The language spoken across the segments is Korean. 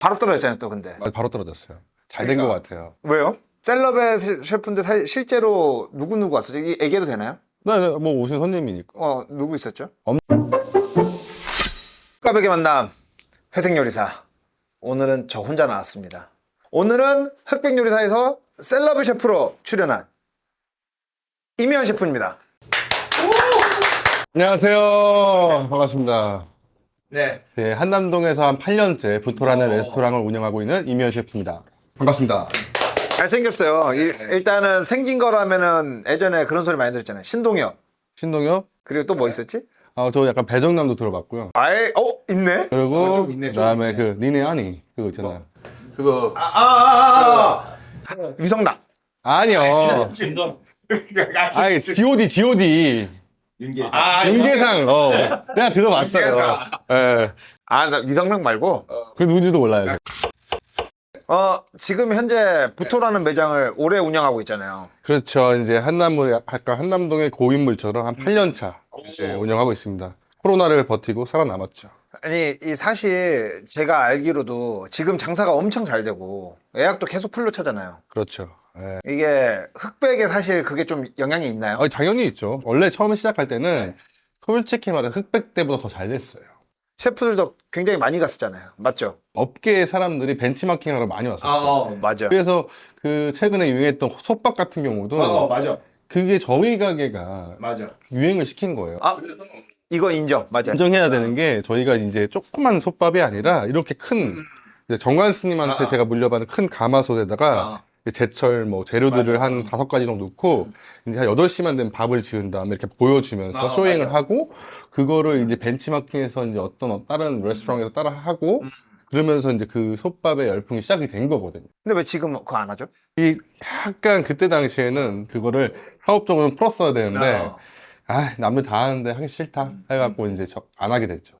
바로 떨어졌잖아요, 또 근데. 아, 바로 떨어졌어요. 잘 된 것 그러니까. 같아요. 왜요? 셀럽의 세- 셰프인데 사- 실제로 누구 누구 왔어요? 이 얘기해도 되나요? 네, 네, 뭐 오신 손님이니까. 어, 누구 있었죠? 엄- 까베기 만남 회색 요리사. 오늘은 저 혼자 나왔습니다. 오늘은 흑백 요리사에서 셀럽의 셰프로 출연한 이미연 셰프입니다. 안녕하세요. 반갑습니다. 네. 네, 한남동에서 한 8년째 부토라는 어. 레스토랑을 운영하고 있는 이미연 셰프입니다. 반갑습니다. 잘생겼어요. 일, 일단은 생긴 거라면은 예전에 그런 소리 많이 들었잖아요. 신동엽. 신동엽. 그리고 또 뭐 있었지? 아, 저 약간 배정남도 들어봤고요. 아예, 어, 있네? 그리고 어, 좀 있네, 좀 그다음에 있네. 그 니네 아니 그거 있잖아요. 그거 아, 아, 아, 아. 위성락. 아니요. 아니 G.O.D. G.O.D. 아, 윤계상. 어. 내가 들어봤어요. 윤계상. 예. 아, 나 위성락 말고. 그 누군지도 몰라요. 어, 지금 현재 부토라는 매장을 오래 운영하고 있잖아요. 그렇죠. 이제 한남을 아까 한남동의 고인물처럼 한 8년 차 이제 운영하고 있습니다. 코로나를 버티고 살아남았죠. 아니, 이 사실 제가 알기로도 지금 장사가 엄청 잘 되고 예약도 계속 풀로 차잖아요. 그렇죠. 예. 이게 흑백에 사실 그게 좀 영향이 있나요? 아, 당연히 있죠. 원래 처음에 시작할 때는 솔직히 말해 흑백 때보다 더 잘 됐어요. 셰프들도 굉장히 많이 갔었잖아요. 맞죠? 업계의 사람들이 벤치마킹하러 많이 왔었죠. 맞아. 그래서 그 최근에 유행했던 솥밥 같은 경우도 맞아. 그게 저희 가게가 맞아. 유행을 시킨 거예요. 아, 이거 인정. 맞아. 인정해야 되는 게 저희가 이제 조그만 솥밥이 아니라 이렇게 큰 이제 정관 스님한테 아. 제가 물려받은 큰 가마솥에다가 아. 제철 뭐 재료들을 맞아. 한 다섯 가지 정도 넣고 이제 한 8시만 되면 밥을 지은 다음에 이렇게 보여주면서 아, 쇼잉을 맞아. 하고 그거를 이제 벤치마킹해서 이제 어떤 다른 레스토랑에서 따라 하고 그러면서 이제 그 솥밥의 열풍이 시작이 된 거거든요. 근데 왜 지금 그거 안 하죠? 이 약간 그때 당시에는 그거를 사업적으로 풀었어야 되는데 어. 아 남들 다 하는데 하기 싫다 해갖고 이제 저- 안 하게 됐죠.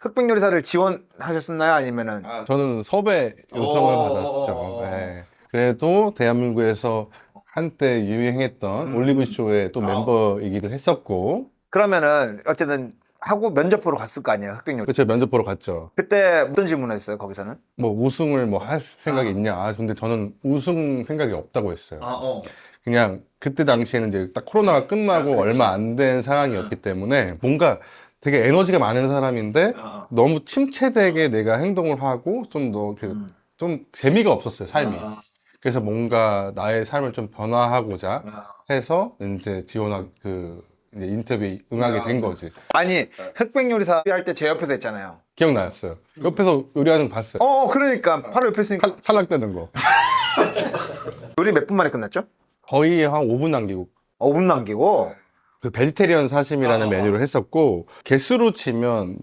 흑백 요리사를 지원하셨었나요? 아니면은 저는 섭외 요청을 어, 받았죠. 어, 어. 네. 그래도 대한민국에서 한때 유행했던 음. 올리브쇼의 또 아. 멤버이기도 했었고 그러면은 어쨌든 하고 면접 보러 갔을 거 아니에요? 흑백 요리. 그쵸 면접 보러 갔죠. 그때 어떤 질문했어요? 거기서는? 뭐 우승을 뭐 할 생각이 아. 있냐? 아 근데 저는 우승 생각이 없다고 했어요. 어. 그냥 그때 당시에는 이제 딱 코로나가 끝나고 아. 얼마 안 된 상황이었기 때문에 뭔가 되게 에너지가 많은 사람인데 어. 너무 침체되게 내가 행동을 하고 좀더 음. 좀 재미가 없었어요 삶이. 아. 그래서 뭔가 나의 삶을 좀 변화하고자 해서 이제 지원하 그 이제 인터뷰 응하게 된 거지. 아니 흑백 요리사 할 때 제 옆에서 했잖아요. 기억나였어요. 옆에서 요리하는 거 봤어요. 어, 그러니까 바로 옆에 있으니까 탈- 탈락되는 거. 요리 몇 분 만에 끝났죠? 거의 한 5분 남기고 5분 남기고 그 베지테리언 사심이라는 아. 메뉴를 했었고 개수로 치면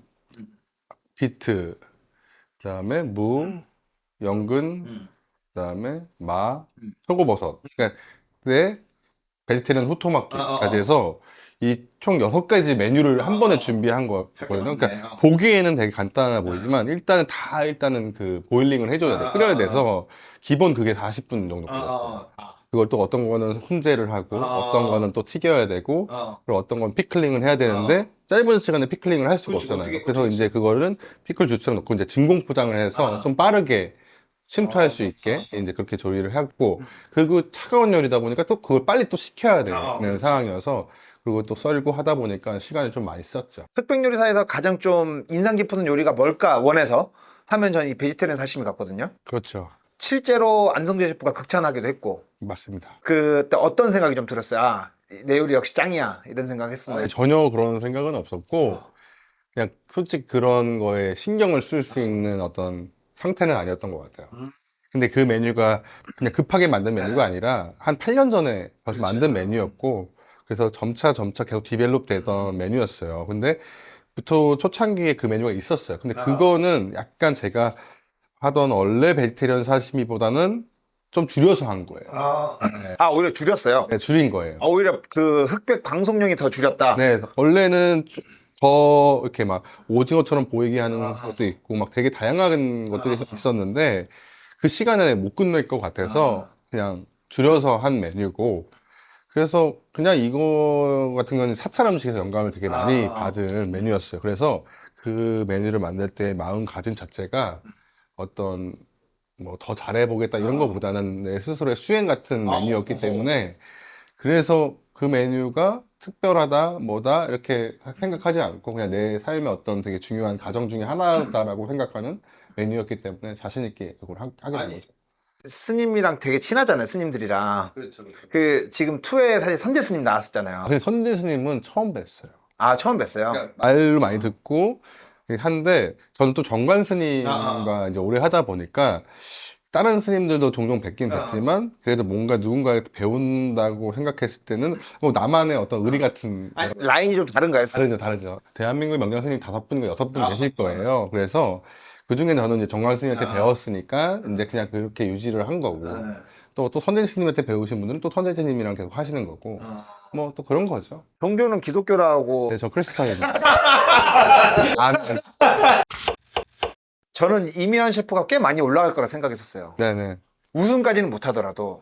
비트 그다음에 무, 연근, 그다음에 마, 음. 표고버섯. 그러니까 내 베지테리언 후토마키까지 아, 아, 아. 해서 이 총 여섯 가지 메뉴를 한 번에 아. 준비한 거거든요. 그러니까 어. 보기에는 되게 간단해 보이지만 일단은 다 일단은 그 보일링을 해줘야 돼, 아, 끓여야 아, 돼서 기본 그게 40분 정도 걸렸어요. 그걸 또 어떤 거는 훈제를 하고 아. 어떤 거는 또 튀겨야 되고 그리고 어떤 건 피클링을 해야 되는데 짧은 시간에 피클링을 할 수가 아. 그렇지, 없잖아요. 어떻게- 그래서 어떻게 이제 그거는 피클 주스를 넣고 이제 진공 포장을 해서 아. 좀 빠르게 침투할 아. 수 있게 이제 그렇게 조리를 했고 그리고 차가운 요리다 보니까 또 그걸 빨리 또 식혀야 되는 아, 그렇지. 상황이어서 그리고 또 썰고 하다 보니까 시간이 좀 많이 썼죠. 흑백 요리사에서 가장 좀 인상 깊은 요리가 뭘까 원해서 하면 저는 이 베지테리언 사시미 같거든요. 그렇죠. 실제로 안성재 셰프가 극찬하기도 했고 맞습니다. 그때 어떤 생각이 좀 들었어요. 아, 내 요리 역시 짱이야 이런 생각 했었나요? 아니, 전혀 그런 생각은 없었고 그냥 솔직히 그런 거에 신경을 쓸 수 있는 어떤 상태는 아니었던 것 같아요. 음. 근데 그 메뉴가 그냥 급하게 만든 메뉴가 아니라 한 8년 전에 벌써 만든 메뉴였고 그래서 점차 점차 계속 디벨롭 되던 메뉴였어요. 근데 부터 초창기에 그 메뉴가 있었어요. 근데 아. 그거는 약간 제가 하던 원래 베지테리언 사시미보다는 좀 줄여서 한 거예요. 아, 네. 아, 오히려 줄였어요. 네, 줄인 거예요. 아, 오히려 그 흑백 방송용이 더 줄였다. 네, 원래는 주- 더 이렇게 막 오징어처럼 보이게 하는 아. 것도 있고 막 되게 다양한 것들이 아. 있었는데 그 시간에 못 끝낼 것 같아서 그냥 줄여서 한 메뉴고 그래서 그냥 이거 같은 건 사찰 음식에서 영감을 되게 많이 아. 받은 메뉴였어요. 그래서 그 메뉴를 만들 때 마음가짐 자체가 어떤 뭐 더 잘해보겠다 이런 어. 것보다는 내 스스로의 수행 같은 아, 메뉴였기. 때문에 그래서 그 메뉴가 특별하다 뭐다 이렇게 생각하지 않고 그냥 내 삶의 어떤 되게 중요한 가정 중에 하나다라고 생각하는 메뉴였기 때문에 자신 있게 그걸 하, 하게 된 아니, 거죠. 스님이랑 되게 친하잖아요, 스님들이랑. 그렇죠, 그렇죠. 그, 지금 투에 사실 선재 스님 나왔었잖아요. 근데 선대 스님은 처음 뵀어요. 아, 처음 뵀어요? 그러니까 말로 많이 듣고 한데 저는 또 정관 스님과 아, 이제 오래 하다 보니까 다른 스님들도 종종 뵙긴 아. 뵀지만 그래도 뭔가 누군가한테 배운다고 생각했을 때는 뭐 나만의 어떤 의리 같은 아니, 라인이 좀 다른가요? 다르죠, 다르죠. 대한민국에 명장 스님 다섯 분인가 여섯 분 아, 계실 거예요. 그래서 그 중에 저는 이제 정관 스님한테 아. 배웠으니까 이제 그냥 그렇게 유지를 한 거고 네. 또또 선대 스님한테 배우신 분들은 또 선대 스님이랑 계속 하시는 거고 어. 뭐또 그런 거죠. 종교는 기독교라고 네, 저 크리스찬입니다. 아멘. 저는 이미연 셰프가 꽤 많이 올라갈 거라 생각했었어요. 네네. 우승까지는 못하더라도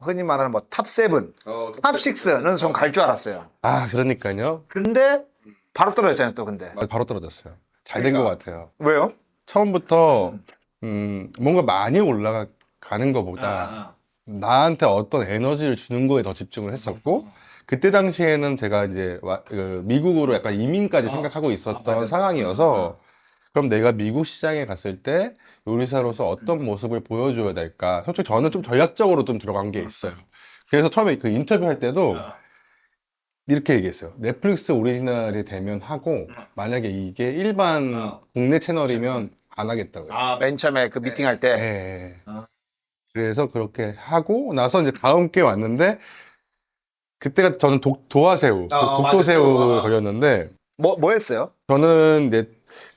흔히 말하는 뭐 탑 세븐, 어, 탑 6는 전 갈 줄 알았어요. 아, 그러니까요. 근데 바로 떨어졌잖아요, 또 근데. 아, 바로 떨어졌어요. 잘 된 것 그러니까. 같아요. 왜요? 처음부터 음, 뭔가 많이 올라가는 것보다 나한테 어떤 에너지를 주는 거에 더 집중을 했었고 그때 당시에는 제가 이제 와- 그 미국으로 약간 이민까지 어. 생각하고 아, 있었던 맞아요. 상황이어서 그럼 내가 미국 시장에 갔을 때 요리사로서 어떤 모습을 보여줘야 될까? 솔직히 저는 좀 전략적으로 좀 들어간 게 있어요. 그래서 처음에 그 인터뷰 할 때도 이렇게 얘기했어요. 넷플릭스 오리지널이 되면 하고 만약에 이게 일반 어. 국내 채널이면 안 하겠다고요. 아, 맨 처음에 그 미팅 할 때. 예. 어. 그래서 그렇게 하고 나서 이제 다음 게 왔는데 그때가 저는 독, 도화새우, 어, 독- 독도새우 새우. 어. 걸렸는데 뭐, 뭐 했어요? 저는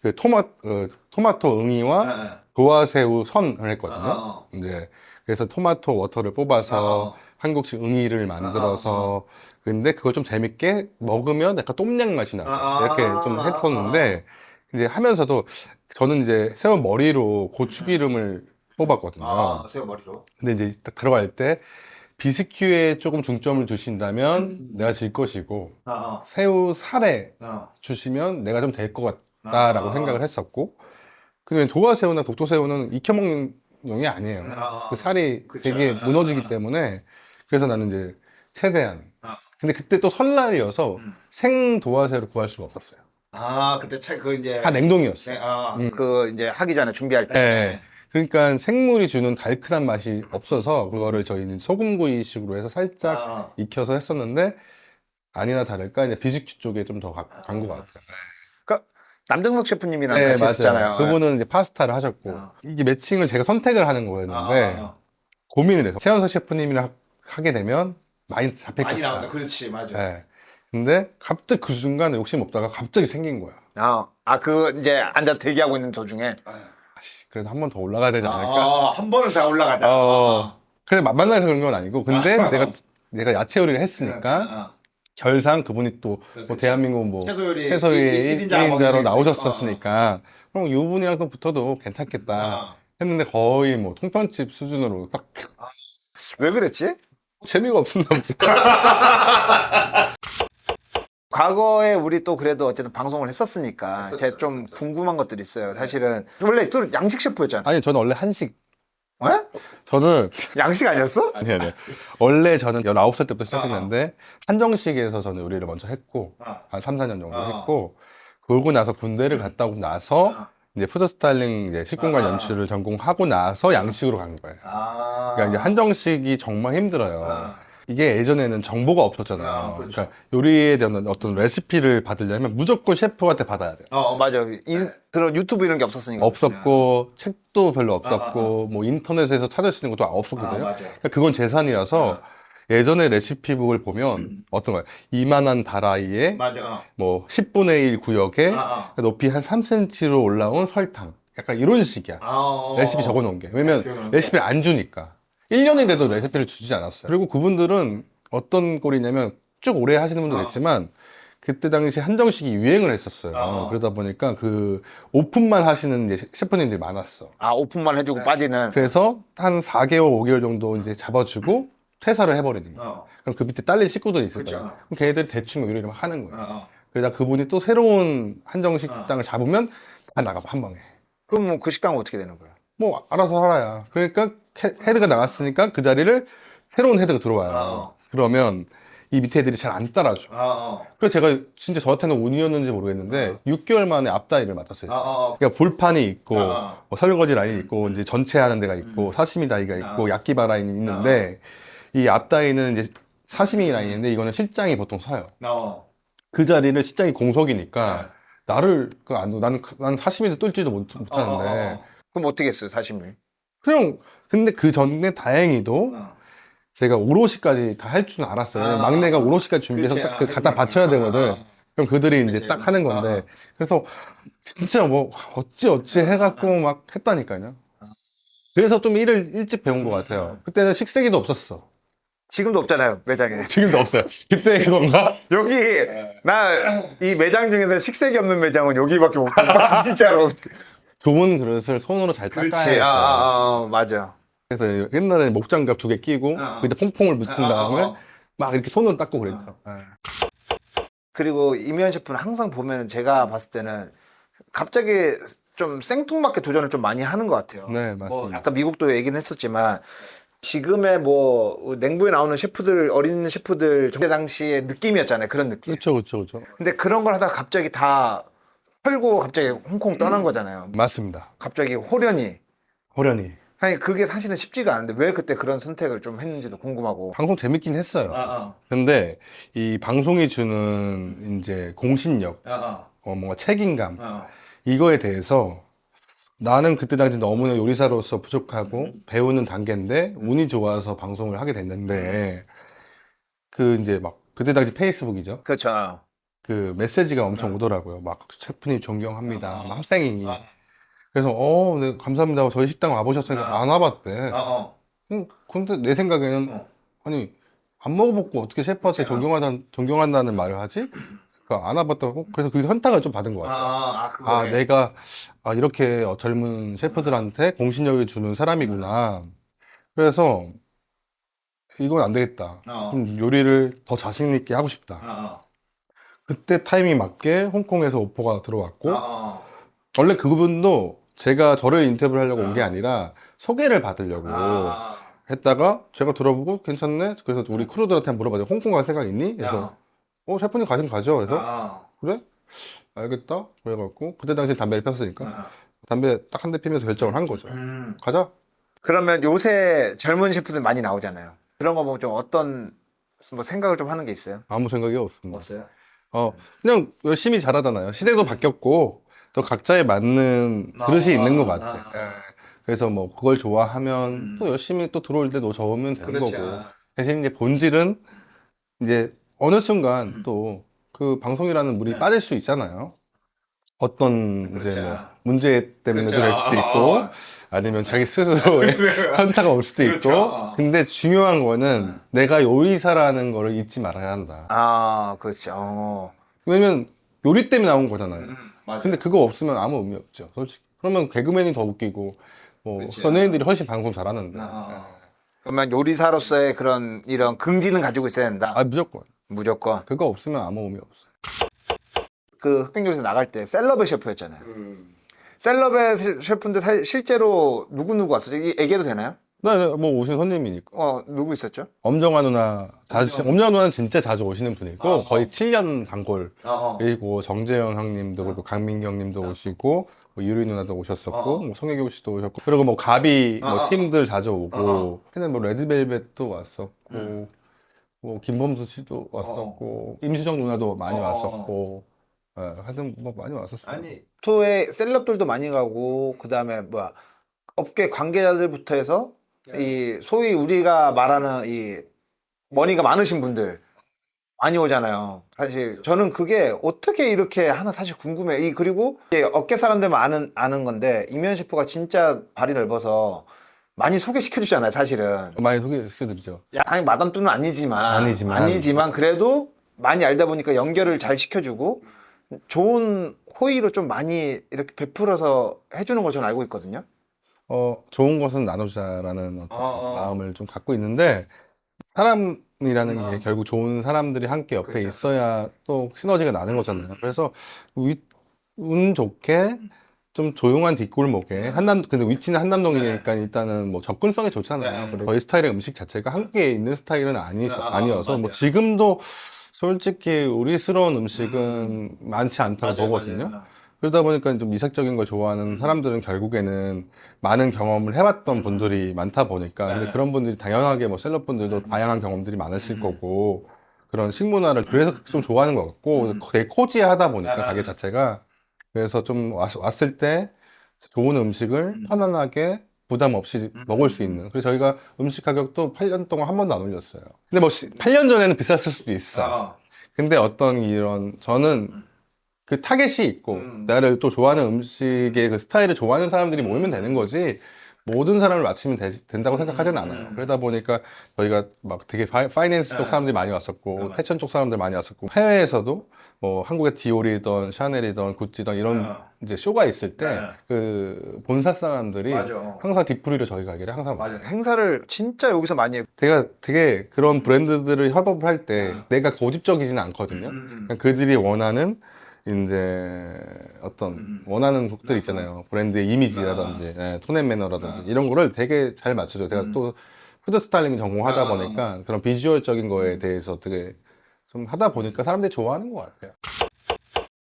그 토마, 어, 토마토 응이와 도화새우 선을 했거든요. 어, 이제 그래서 토마토 워터를 뽑아서 한국식 응이를 만들어서 근데 그걸 좀 재밌게 먹으면 약간 똠양 맛이 나요. 아, 이렇게 좀 했었는데 이제 하면서도 저는 이제 새우 머리로 고추기름을 뽑았거든요. 아, 새우 머리로. 근데 이제 딱 들어갈 때 비스큐에 조금 중점을 주신다면 내가 질 것이고 아, 새우 살에 아, 주시면 내가 좀 될 것 같 다라고 아. 생각을 했었고 근데 도화새우나 독도새우는 익혀먹는 용이 아니에요. 아, 그 살이 그쵸. 되게 아, 무너지기 아. 때문에 그래서 나는 이제 최대한 아. 근데 그때 또 설날이어서 음. 생 도화새우를 구할 수가 없었어요. 아, 그때 차, 그 이제. 다 냉동이었어요. 네, 아, 음. 그 이제 하기 전에 준비할 때. 네. 그러니까 생물이 주는 달큰한 맛이 없어서 그거를 저희는 소금구이식으로 해서 살짝 아, 익혀서 했었는데 아니나 다를까 이제 비스큐 쪽에 좀 더 간 것 같아요. 남정석 셰프님이랑 네, 같이 맞아요. 했잖아요. 그분은 이제 파스타를 하셨고 아. 이게 매칭을 제가 선택을 하는 거였는데 아, 아, 고민을 해서 최연석 셰프님이랑 하- 하게 되면 많이 잡힐 많이 것이다. 나온다. 그렇지, 맞아. 네. 근데 갑자기 그 순간에 욕심 없다가 갑자기 생긴 거야. 아, 아, 그 이제 앉아 대기하고 있는 도중에. 아씨, 그래도 한 번 더 올라가야 되지 않을까? 아, 한 번은 다 올라가자. 어. 그래 마- 만나서 그런 건 아니고 근데 내가 내가 야채 요리를 했으니까 아, 결상 그분이 또뭐 그렇지. 대한민국 뭐 채소 일- 일인자 먹을 1인자로 수 나오셨었으니까 그럼 이분이랑 또 붙어도 괜찮겠다 아. 했는데 거의 뭐 통편집 수준으로 딱 왜 그랬지? 재미가 없었나 보다. 과거에 우리 또 그래도 어쨌든 방송을 했었으니까 제가 좀. 궁금한 것들이 있어요. 사실은 원래 또 양식 셰프였잖아. 아니 저는 원래 한식 어? 저는 양식 아니었어? 아니 아니 원래 저는 19살 때부터 시작했는데 한정식에서 저는 요리를 먼저 했고 아. 한 3, 4년 정도 아. 했고 그러고 나서 군대를 갔다 오고 나서 아. 이제 푸드 스타일링 이제 식공간 아. 연출을 전공하고 나서 양식으로 간 거예요. 아. 그러니까 이제 한정식이 정말 힘들어요. 아. 이게 예전에는 정보가 없었잖아요. 아, 그렇죠. 그러니까 요리에 대한 어떤 레시피를 받으려면 무조건 셰프한테 받아야 돼요. 어, 어, 맞아. 이, 그런 유튜브 이런 게 없었으니까. 없었고 책도 별로 없었고 아, 아, 뭐 인터넷에서 찾을 수 있는 것도 아, 없었거든요. 맞아. 그러니까 그건 재산이라서 예전에 레시피북을 보면 어떤 거야? 이만한 다라이에 맞아. 어. 뭐 10분의 1 구역에 아, 아. 높이 한 3cm로 올라온 설탕. 약간 이런 식이야. 아, 어, 어. 레시피 적어 놓은 게. 왜냐면. 레시피를 안 주니까. 1년이 돼도 레시피를 주지 않았어요. 그리고 그분들은 어떤 꼴이냐면 쭉 오래 하시는 분도 어. 있지만 그때 당시 한정식이 유행을 했었어요. 어. 그러다 보니까 그 오픈만 하시는 이제 셰프님들이 많았어. 아, 오픈만 해주고 네. 빠지는. 그래서 한 4개월, 5개월 정도 이제 잡아주고 퇴사를 해버리는 거예요. 어. 그럼 그 밑에 딸린 식구들이 있을. 거예요. 그럼 걔네들이 대충 요리를 막 하는 어, 거예요. 어. 그러다 그분이 또 새로운 한정식당을 잡으면 다 나가봐, 한 방에. 그럼 뭐 그 식당은 어떻게 되는 거예요? 뭐 알아서 살아야. 그러니까 캐- 헤드가 나갔으니까 그 자리를 새로운 헤드가 들어와요. 어. 그러면 이 밑에 애들이 잘 안 따라줘. 어, 그래서 제가 진짜 저한테는 운이었는지 모르겠는데 6개월 만에 앞다이를 맡았어요. 어, 그러니까 볼판이 있고 어. 뭐 설거지 라인이 있고 이제 전체 하는 데가 있고 사시미 다이가 있고 어. 야끼바 라인이 있는데 이 앞다이는 이제 사시미 라인인데 이거는 실장이 보통 사요. 어. 그 자리를 실장이 공석이니까 나를 그 안, 나는 나는 사시미도 뚫지도 못, 어, 못하는데 그럼 어떻게 했어요, 사심이? 그냥 근데 그 전에 다행히도 제가 오롯이까지 다 할 줄은 알았어요. 아. 막내가 오롯이까지 준비해서 그치. 딱그 갖다 바쳐야 되거든. 그럼 그들이 이제. 딱 하는 건데 그래서 진짜 뭐 어찌 어찌 해갖고 막 했다니까요. 그래서 좀 일을 일찍 배운 것 같아요. 그때는 식세기도 없었어. 지금도 없잖아요, 매장에. 지금도 없어요. 그때 그건가? 여기, 나, 이 매장 중에서 식색이 없는 매장은 여기밖에 못 봐, 진짜로. 좋은 그릇을 손으로 잘 닦아야 그렇지. 돼. 아, 아, 아, 맞아. 그래서 옛날에 목장갑 두 개 끼고 어. 그때 퐁퐁을 묻힌 어, 어, 다음에 어. 막 이렇게 손으로 닦고 그랬죠. 예. 그리고 이면 셰프는 항상 보면 제가 봤을 때는 갑자기 좀 생뚱맞게 도전을 좀 많이 하는 것 같아요. 네, 뭐 맞습니다. 아까 미국도 얘기는 했었지만 지금의 뭐 냉부에 나오는 셰프들 어린 셰프들 그때 당시의 느낌이었잖아요. 그런 느낌. 그렇죠, 그렇죠, 그렇죠. 근데 그런 걸 하다가 갑자기 다 털고 갑자기 홍콩 떠난 거잖아요. 맞습니다. 갑자기 호련히. 호련이 아니 그게 사실은 쉽지가 않은데 왜 그때 그런 선택을 좀 했는지도 궁금하고. 방송 재밌긴 했어요. 아, 근데 이 방송이 주는 이제 공신력, 아, 어, 뭔가 책임감 아. 이거에 대해서 나는 그때 당시 너무나 요리사로서 부족하고 배우는 단계인데 운이 좋아서 방송을 하게 됐는데 그 이제 막 그때 당시 페이스북이죠. 그렇죠. 그 메시지가 엄청 오더라고요. 막 셰프님 존경합니다. 막 학생이. 그래서 어, 네, 감사합니다. 저희 식당 와보셨으니까 안 와봤대. 어. 응, 근데 내 생각에는 어. 아니 안 먹어봤고 어떻게 셰프한테 존경하다, 존경한다는 말을 하지? 그러니까 안 와봤다고 그래서 그 현타가 좀 받은 것 같아요. 아, 아, 내가 아, 이렇게 어, 젊은 셰프들한테 공신력을 주는 사람이구나. 그래서 이건 안 되겠다. 어. 그럼 요리를 더 자신 있게 하고 싶다. 어. 그때 타이밍 맞게 홍콩에서 오퍼가 들어왔고 어. 원래 그분도 제가 저를 인터뷰를 하려고 온 게 아니라 소개를 받으려고 아. 했다가 제가 들어보고 괜찮네. 그래서 우리 크루들한테 물어봐요. 홍콩 갈 생각 있니? 그래서 어 셰프님 가시면 가죠. 그래서 아. 그래? 알겠다. 그래갖고 그때 당시 담배를 폈으니까 아. 담배 딱 한 대 피면서 결정을 한 거죠. 음. 가자. 그러면 요새 젊은 셰프들 많이 나오잖아요. 그런 거 보면 좀 어떤 뭐 생각을 좀 하는 게 있어요? 아무 생각이 없습니다. 없어요. 어 그냥 열심히 잘하잖아요. 시대도 바뀌었고 또 각자에 맞는 그릇이 아, 있는 것 아, 같아. 아. 예. 그래서 뭐 그걸 좋아하면 음. 또 열심히 또 들어올 때너 좋으면 되는 그렇지. 거고. 대신 이제 본질은 이제 어느 순간 또 그 방송이라는 물이 네. 빠질 수 있잖아요. 어떤 이제 그렇죠. 뭐 문제 때문에도 그렇죠. 될 수도 어, 있고 어. 아니면 자기 스스로의 현타가 올 수도 그렇죠. 있고 어. 근데 중요한 거는 내가 요리사라는 거를 잊지 말아야 한다. 아, 그렇죠. 어. 왜냐면 요리 때문에 나온 거잖아요. 맞아요. 근데 그거 없으면 아무 의미 없죠. 솔직히. 그러면 개그맨이 더 웃기고 뭐 그치. 연예인들이 훨씬 방송 잘하는데. 아. 그러면 요리사로서의 그런 이런 긍지는 가지고 있어야 된다. 아 무조건. 무조건. 그거 없으면 아무 의미 없어. 그 흑백요리사 나갈 때 셀럽의 셰프였잖아요. 셀럽의 셰- 셰프인데 사- 실제로 누구 누구 왔어요? 이 얘기해도 되나요? 나뭐 오신 손님이니까. 어, 누구 있었죠? 엄정화 누나 자주 엄정화 누나는 진짜 자주 오시는 분이고 어, 어. 거의 7년 단골. 어, 그리고 정재영 형님도 그리고 강민기 형님도 오시고 뭐 유리 누나도 오셨었고 어. 뭐 송혜교 씨도 오셨고 그리고 뭐 가비 어, 뭐 어. 팀들 자주 오고 어, 그냥 뭐 레드벨벳도 왔었고 음. 뭐 김범수 씨도 왔었고 임수정 누나도 많이 어, 어. 왔었고 예, 하여튼 뭐 많이 왔었어요. 아니 토에 셀럽들도 많이 가고 그 다음에 뭐야 업계 관계자들부터 해서 이 소위 우리가 말하는 이 머니가 많으신 분들 많이 오잖아요. 사실 저는 그게 어떻게 이렇게 하나 사실 궁금해. 이 그리고 업계 사람들만 아는 아는 건데 이면 셰프가 진짜 발이 넓어서 많이 소개시켜 주잖아요. 사실은. 많이 소개시켜드리죠. 야, 당연히 마담 뚜는 아니지만 아니지만. 아니지만 그래도 많이 알다 보니까 연결을 잘 시켜주고 좋은 호의로 좀 많이 이렇게 베풀어서 해주는 걸 저는 알고 있거든요. 어, 좋은 것은 나누자라는 어떤 어, 어. 마음을 좀 갖고 있는데, 사람이라는 어. 게 결국 좋은 사람들이 함께 옆에 그렇죠. 있어야 또 시너지가 나는 거잖아요. 그래서 위- 운 좋게 좀 조용한 뒷골목에 한남 근데 위치는 한남동이니까 일단은 뭐 접근성이 좋잖아요. 네. 그리고 저희 스타일의 음식 자체가 한국에 있는 스타일은 아니 아, 아니어서 뭐 맞아요. 지금도 솔직히 우리스러운 음식은 많지 않다고 보거든요. 그러다 보니까 좀 이색적인 걸 좋아하는 사람들은 결국에는 많은 경험을 해봤던 분들이 많다 보니까. 근데 네. 그런 분들이 당연하게 뭐 셀럽 분들도 다양한 경험들이 많으실 거고 그런 식문화를 그래서 좀 좋아하는 것 같고 되게 코지하다 보니까 네. 가게 자체가. 그래서 좀 왔, 왔을 때 좋은 음식을 편안하게 부담 없이 먹을 수 있는 그래서 저희가 음식 가격도 8년 동안 한 번도 안 올렸어요 근데 뭐 8년 전에는 비쌌을 수도 있어 근데 어떤 이런 저는 그 타겟이 있고 음. 나를 또 좋아하는 음식의 그 스타일을 좋아하는 사람들이 모이면 되는 거지 모든 사람을 맞추면 되- 된다고 생각하지는 않아요. 음. 그러다 보니까 저희가 막 되게 파이, 파이낸스 쪽 네. 사람들이 많이 왔었고 네. 패션 쪽 사람들 많이 왔었고 해외에서도 뭐 한국의 디올이던 샤넬이던 구찌던 이런 네. 이제 쇼가 있을 때 네. 그 본사 사람들이 맞아. 항상 뒷풀이로 저희 가게를 항상 와요. 행사를 진짜 여기서 많이 해. 제가 되게 그런 브랜드들을 협업을 할때 네. 내가 고집적이지는 않거든요. 음. 그러니까 그들이 원하는 이제 어떤 음. 원하는 곡들 있잖아요. 브랜드의 이미지라든지 예, 톤앤 매너라든지 이런 거를 되게 잘 맞춰줘요. 제가 음. 또 푸드 스타일링 전공하다 아. 보니까 그런 비주얼적인 거에 대해서 되게 좀 하다 보니까 사람들이 좋아하는 것 같아요.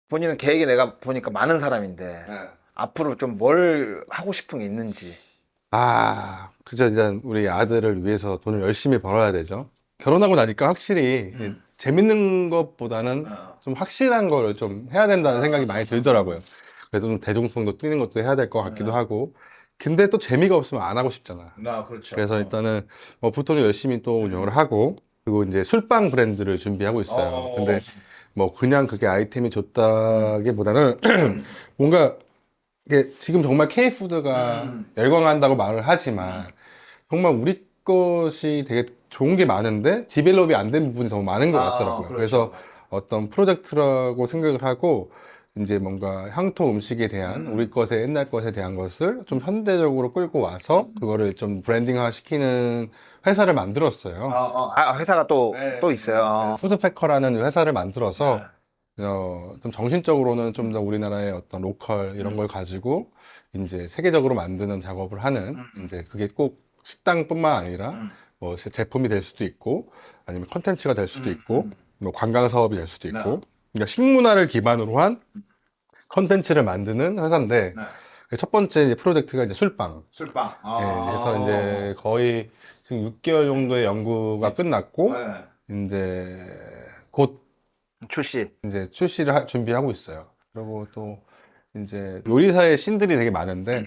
본인은 계획이 내가 보니까 많은 사람인데 앞으로 좀 뭘 하고 싶은 게 있는지. 아, 그죠. 일단 우리 아들을 위해서 돈을 열심히 벌어야 되죠. 결혼하고 나니까 확실히 음. 재밌는 것보다는 좀 확실한 거를 좀 해야 된다는 생각이 많이 들더라고요. 그래도 좀 대중성도 뛰는 것도 해야 될 것 같기도 하고. 근데 또 재미가 없으면 안 하고 싶잖아. 나 그렇죠. 그래서 일단은 뭐 부토는 열심히 또 운영을 하고 그리고 이제 술빵 브랜드를 준비하고 있어요. 근데 뭐 그냥 그게 아이템이 좋다기보다는 뭔가 이게 지금 정말 K푸드가 음. 열광한다고 말을 하지만 정말 우리 것이 되게 좋은 게 많은데 디벨롭이 안 된 부분이 너무 많은 것 아, 같더라고요. 그렇죠. 그래서 어떤 프로젝트라고 생각을 하고 이제 뭔가 향토 음식에 대한 음. 우리 것의 옛날 것에 대한 것을 좀 현대적으로 끌고 와서 그거를 좀 브랜딩화 시키는 회사를 만들었어요. 아, 회사가 또또 네. 있어요. 어. 푸드패커라는 회사를 만들어서 어, 좀 정신적으로는 좀 더 우리나라의 어떤 로컬 이런 걸 가지고 이제 세계적으로 만드는 작업을 하는 음. 이제 그게 꼭 식당뿐만 아니라 음. 뭐 제- 제품이 될 수도 있고 아니면 컨텐츠가 될 수도 음, 있고 음. 뭐 관광 사업이 될 수도 네. 있고 그러니까 식문화를 기반으로 한 컨텐츠를 만드는 회사인데 네. 첫 번째 이제 프로젝트가 이제 술빵. 술빵. 아. 예, 그래서 이제 거의 지금 6개월 정도의 연구가 끝났고 네. 이제 곧 출시. 이제 출시를 하- 준비하고 있어요. 그리고 또 이제 요리사의 신들이 되게 많은데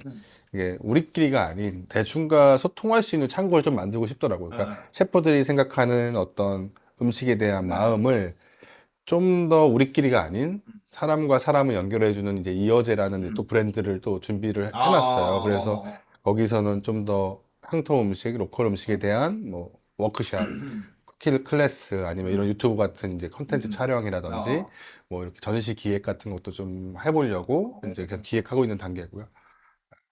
이게 우리끼리가 아닌 대중과 소통할 수 있는 창구를 좀 만들고 싶더라고요. 그러니까 네. 셰프들이 생각하는 어떤 음식에 대한 마음을 좀 더 우리끼리가 아닌 사람과 사람을 연결해주는 이제 이어제라는 이제 또 브랜드를 또 준비를 해놨어요. 아. 그래서 거기서는 좀 더 향토 음식, 로컬 음식에 대한 뭐 워크샵, 쿠키 클래스 아니면 이런 유튜브 같은 이제 컨텐츠 음. 촬영이라든지 어. 뭐 이렇게 전시 기획 같은 것도 좀 해보려고 이제 그냥 기획하고 있는 단계고요.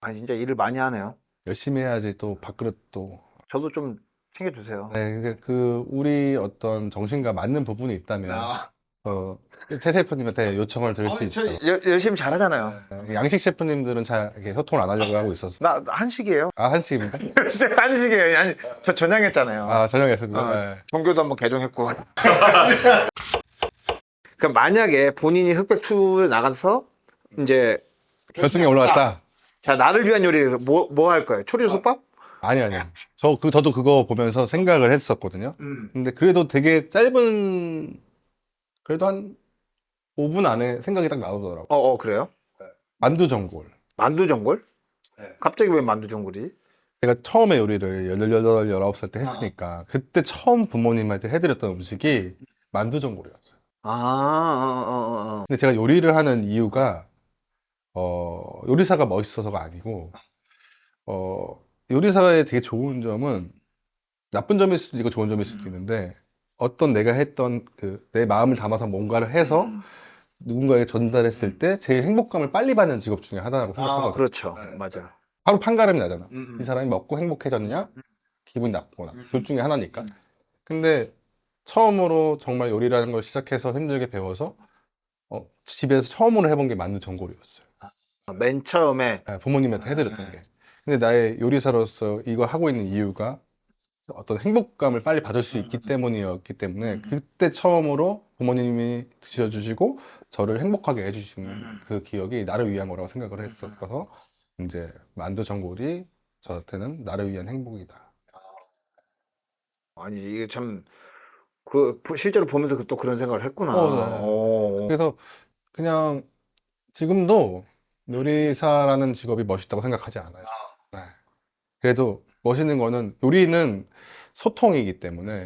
아 진짜 일을 많이 하네요. 열심히 해야지 또 밥그릇도 저도 좀 챙겨주세요. 네, 그 우리 어떤 정신과 맞는 부분이 있다면 아, 어, 최 셰프님한테 요청을 드릴 수 있죠. 열- 열심히 잘하잖아요. 네, 양식 셰프님들은 잘 이렇게 소통을 안 하려고 하고 있어서 나 한식이에요. 아 한식입니까? 한식이에요. 아니 저 전향했잖아요. 아 저녁에서 아. 네. 종교도 한번 개종했고. 그 만약에 본인이 흑백 투 나가서 이제 결승에 올라갔다. 자 나를 위한 요리 뭐 뭐 할 거예요? 초리솥밥? 아니 아니요. 저그 저도 그거 보면서 생각을 했었거든요. 음. 근데 그래도 되게 짧은 그래도 한 5분 안에 생각이 딱 나오더라고. 어, 어 그래요? 만두 전골. 만두 전골? 네. 갑자기 왜 만두 전골이지? 제가 처음에 요리를 18, 19살 때 했으니까 그때 처음 부모님한테 해드렸던 음식이 만두 전골이었어요. 아, 어, 어, 어, 어. 근데 제가 요리를 하는 이유가 어, 요리사가 멋있어서가 아니고 어, 요리사의 되게 좋은 점은 나쁜 점일 수도 있고 좋은 점일 수도 있는데 어떤 내가 했던 그 내 마음을 담아서 뭔가를 해서 음. 누군가에게 전달했을 때 제일 행복감을 빨리 받는 직업 중에 하나라고 아, 생각하거든요. 그렇죠. 네. 맞아. 바로 판가름이 나잖아. 음, 이 사람이 먹고 행복해졌느냐? 기분이 나쁘거나. 음. 둘 중에 하나니까. 음. 근데 처음으로 정말 요리라는 걸 시작해서 힘들게 배워서 어, 집에서 처음으로 해본 게 만두 전골이었어요. 맨 처음에 아, 부모님한테 해드렸던 게. 근데 나의 요리사로서 이거 하고 있는 이유가 어떤 행복감을 빨리 받을 수 있기 때문이었기 때문에 그때 처음으로 부모님이 드셔주시고 저를 행복하게 해주신 그 기억이 나를 위한 거라고 생각을 했었어서 이제 만두 전골이 저한테는 나를 위한 행복이다. 아니 이게 참그 실제로 보면서 그- 또 그런 생각을 했구나. 어, 네. 어. 그래서 그냥 지금도 요리사라는 직업이 멋있다고 생각하지 않아요. 네. 그래도 멋있는 거는 요리는 소통이기 때문에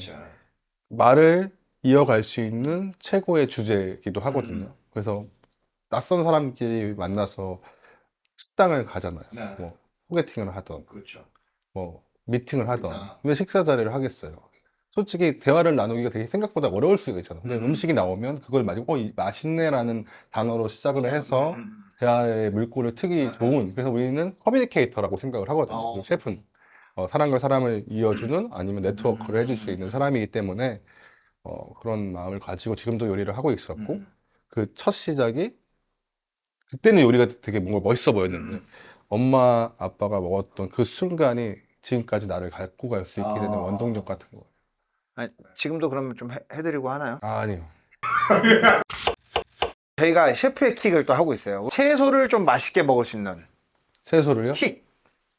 말을 이어갈 수 있는 최고의 주제이기도 하거든요. 그래서 낯선 사람끼리 만나서 식당을 가잖아요. 네. 뭐 소개팅을 하던, 그렇죠. 뭐 미팅을 하던, 그러니까. 왜 식사 자리를 하겠어요? 솔직히 대화를 나누기가 되게 생각보다 어려울 수가 있잖아요. 근데 음. 음. 식이 나오면 그걸 가지고 어, 이 맛있네라는 단어로 시작을 해서 음. 대화의 물꼬를 트기 좋은 그래서 우리는 커뮤니케이터라고 생각을 하거든요. 어. 그 셰프는 어, 사람과 사람을 이어주는 아니면 네트워크를 해줄 수 있는 사람이기 때문에 어, 그런 마음을 가지고 지금도 요리를 하고 있었고 음. 그첫 시작이 그때는 요리가 되게 뭔가 멋있어 보였는데 음. 엄마 아빠가 먹었던 그 순간이 지금까지 나를 갖고 갈 수 있게 되는 아. 원동력 같은 거. 아니, 지금도 그러면 좀 해, 해드리고 하나요? 아, 아니요. 저희가 셰프의 킥을 또 하고 있어요. 채소를 좀 맛있게 먹을 수 있는 채소를요? 킥.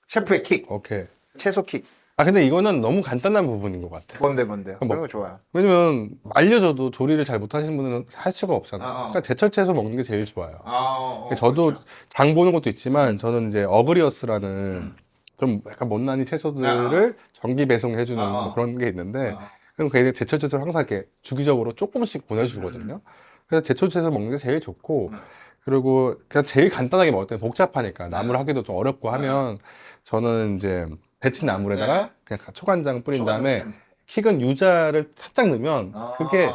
셰프의 킥. 오케이. 채소 킥. 아 근데 이거는 너무 간단한 부분인 것 같아. 뭔데 뭔데요? 뭐- 그런 거 좋아요. 왜냐면 알려줘도 조리를 잘 못하시는 분들은 할 수가 없잖아 요. 아, 아. 그러니까 제철 채소 먹는 게 제일 좋아요. 아, 저도 장 보는 것도 있지만 저는 이제 어그리어스라는 좀 약간 못난이 채소들을 정기 배송해주는 아, 아. 뭐 그런 게 있는데 아. 그럼 그 제철 채소를 항상 이렇게 주기적으로 조금씩 보내주거든요. 그래서 제철 채소 먹는 게 제일 좋고 음. 그리고 그냥 제일 간단하게 먹을 때 복잡하니까 나물 하기도 좀 어렵고 하면 저는 이제 데친 나물에다가 네. 그냥 초간장 뿌린 다음에 킥은 유자를 살짝 넣으면 아. 그게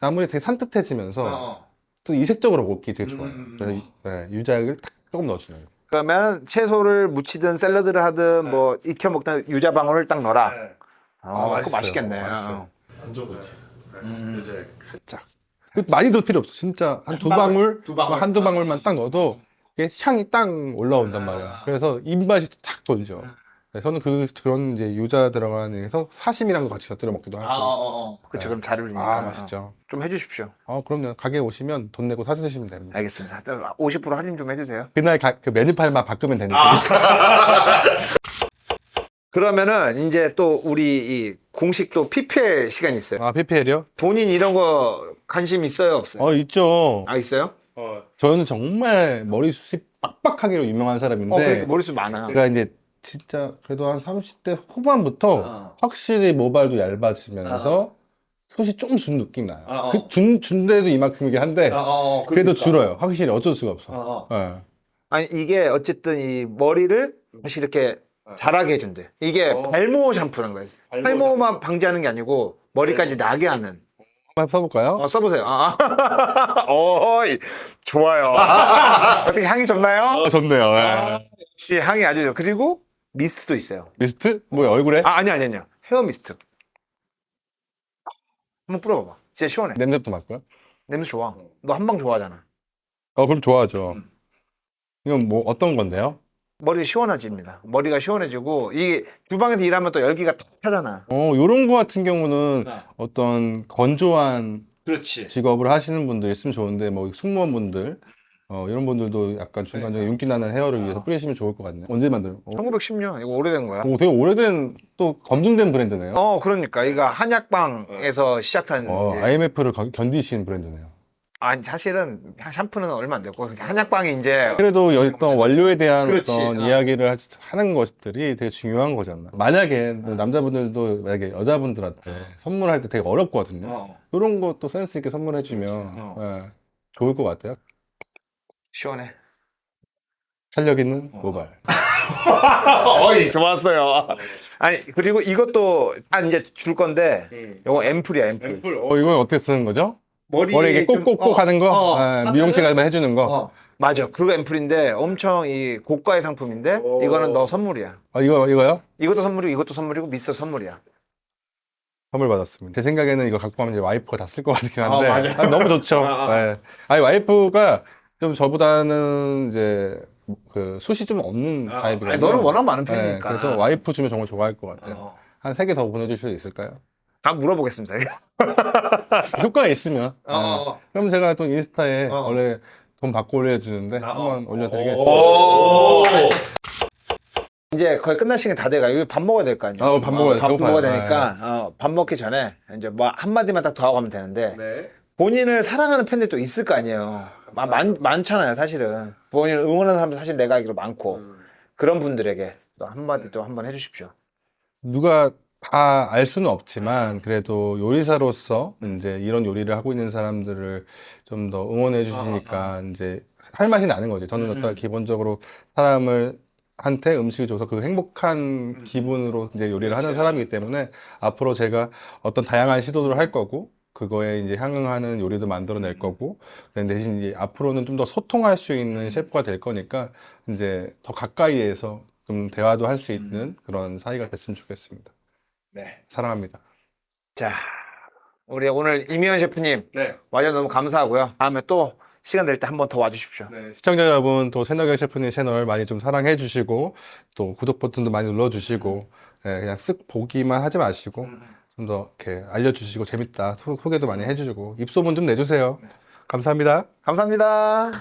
나물이 되게 산뜻해지면서 또 이색적으로 먹기 되게 좋아요. 음. 그래서 이- 네, 유자를 딱 조금 넣어주는 거예요. 그러면 채소를 무치든 샐러드를 하든 뭐 익혀 먹든 유자 방울을 딱 넣어라. 아, 그거. 맛있겠네. 맛있어요. 완전 같아요. 음. 이제 살짝 많이 넣을 필요 없어. 진짜 한 두 방울, 두 방울. 한두 방울만 딱 넣어도 이게 향이 딱 올라온단 아. 말이야. 그래서 입맛이 탁 돌죠. 네, 저는 그 그런 이제 유자 들어가는 데서 사심이랑도 같이 곁들여 먹기도 하고. 그렇죠. 그럼 잘 어울리니까. 아, 맛있죠. 좀 해주십시오. 아, 그럼요. 가게 오시면 돈 내고 사드시면 됩니다. 알겠습니다. 50% 할인 좀 해주세요. 그날 가- 그 메뉴판만 바꾸면 되니까. 그러면은 이제 또 우리 이 공식 또 PPL 시간이 있어요. 아, PPL이요? 본인 이런 거 관심 있어요? 없어요? 어, 있죠. 아 있어요? 저는 정말 머리숱이 빡빡하기로 유명한 어, 사람인데 그러니까 머릿수 많아. 제가 이제 진짜 그래도 한 30대 후반부터 어. 확실히 모발도 얇아지면서 숱이 좀 준 느낌 나요. 어, 어. 그 준, 준데도 이만큼이긴 한데 어, 어, 그래도 그러니까. 줄어요. 확실히 어쩔 수가 없어. 어, 어. 예. 아니 이게 어쨌든 이 머리를 다시 이렇게 자라게 해준대. 이게 어. 발모 샴푸라는 거예요. 탈모만 방지하는 게 아니고 머리까지 나게 하는. 한번 써볼까요? 어, 써보세요. 아, 어, 좋아요. 어떻게 향이 좋나요? 어, 좋네요. 예. 역시 향이 아주 좋. 그리고 미스트도 있어요. 미스트? 뭐야 얼굴에? 아, 아니 아니 아니요. 헤어 미스트. 한번 뿌려봐봐. 진짜 시원해. 냄새도 맡고요? 냄새 좋아. 너 한방 좋아하잖아. 어 그럼 좋아하죠. 음. 이건 뭐 어떤 건데요? 머리 시원해집니다. 머리가 시원해지고 이게 주방에서 일하면 또 열기가 탁 차잖아. 어 요런 거 같은 경우는 어떤 건조한 그렇지. 직업을 하시는 분들 있으면 좋은데 뭐 승무원분들 어, 이런 분들도 약간 중간중간 윤기 나는 헤어를 위해서 뿌리시면 좋을 것 같네요. 언제 만든? 어, 1910년 이거 오래된 거야. 오, 되게 오래된 또 검증된 브랜드네요. 어, 그러니까 이거 한약방에서 시작한 어, 이제- IMF를 견디신 브랜드네요. 아니 사실은 샴푸는 얼마 안 됐고 한약방이 이제 그래도 어떤 원료에 대한 그렇지. 어떤 어. 이야기를 하- 하는 것들이 되게 중요한 거잖아. 만약에 뭐 남자분들도 만약에 여자분들한테 선물할 때 되게 어렵거든요. 어, 이런 것도 센스 있게 선물해주면 어. 예, 좋을 것 같아요. 시원해. 탄력 있는 모발. 어이 좋았어요. 아니 그리고 이것도 다 이제 줄 건데 이거 앰플이야 앰플. 어, 이건 어떻게 쓰는 거죠? 머리 머리 이렇게 꼭꼭꼭 하는 거? 어, 예, 미용실 가면 해주는 거? 어, 맞아. 그거 앰플인데 엄청 이 고가의 상품인데 이거는 너 선물이야. 아, 이거, 이거요? 이것도 선물이고 이것도 선물이고 미스터 선물이야. 선물 받았습니다. 제 생각에는 이거 갖고 가면 이제 와이프가 다 쓸 것 같긴 한데 아, 맞아요. 아, 너무 좋죠. 아, 아. 예. 아니 와이프가 좀 저보다는 이제 그 숱이 좀 없는 타입이거든요. 아니, 너는 워낙 많은 네, 편이니까. 그래서 와이프 주면 정말 좋아할 것 같아요. 어. 한 세 개 더 보내줄 수 있을까요? 다 물어보겠습니다. 효과가 있으면. 어, 어. 네. 그럼 제가 또 인스타에 어. 원래 돈 받고 올려주는데 한번 올려드리겠습니다. 오. 이제 거의 끝날 시간이 다 돼가. 이거 밥 먹어야 될 거 아니야. 아, 밥 먹어야 돼. 밥 배고파요. 먹어야 되니까 어, 밥 먹기 전에 이제 뭐 한마디만 딱 더 하고 가면 되는데 네. 본인을 사랑하는 팬들이 또 있을 거 아니에요. 마- 많, 많잖아요, 사실은. 본인을 응원하는 사람도 사실 내가 알기로 많고. 그런 분들에게 또 한마디 또 한번 해주십시오. 누가 다 알 수는 없지만 그래도 요리사로서 이제 이런 요리를 하고 있는 사람들을 좀 더 응원해 주시니까 이제 할 맛이 나는 거죠. 저는 음. 어떤 기본적으로 사람을 한테 음식을 줘서 그 행복한 기분으로 이제 요리를 하는 사람이기 때문에 앞으로 제가 어떤 다양한 시도를 할 거고 그거에 이제 향응하는 요리도 만들어낼 거고 근데 대신 이제 앞으로는 좀 더 소통할 수 있는 셰프가 될 거니까 이제 더 가까이에서 좀 대화도 할 수 있는 그런 사이가 됐으면 좋겠습니다. 네. 사랑합니다. 자, 우리 오늘 이미연 셰프님 네. 와주셔서 너무 감사하고요. 다음에 또 시간 될 때 한 번 더 와주십시오. 시청자 여러분, 또 새너경 셰프님 채널 많이 좀 사랑해 주시고, 또 구독 버튼도 많이 눌러 주시고, 네, 그냥 쓱 보기만 하지 마시고, 좀 더 이렇게 알려주시고, 재밌다. 소, 소개도 많이 해주시고, 입소문 좀 내주세요. 감사합니다. 감사합니다.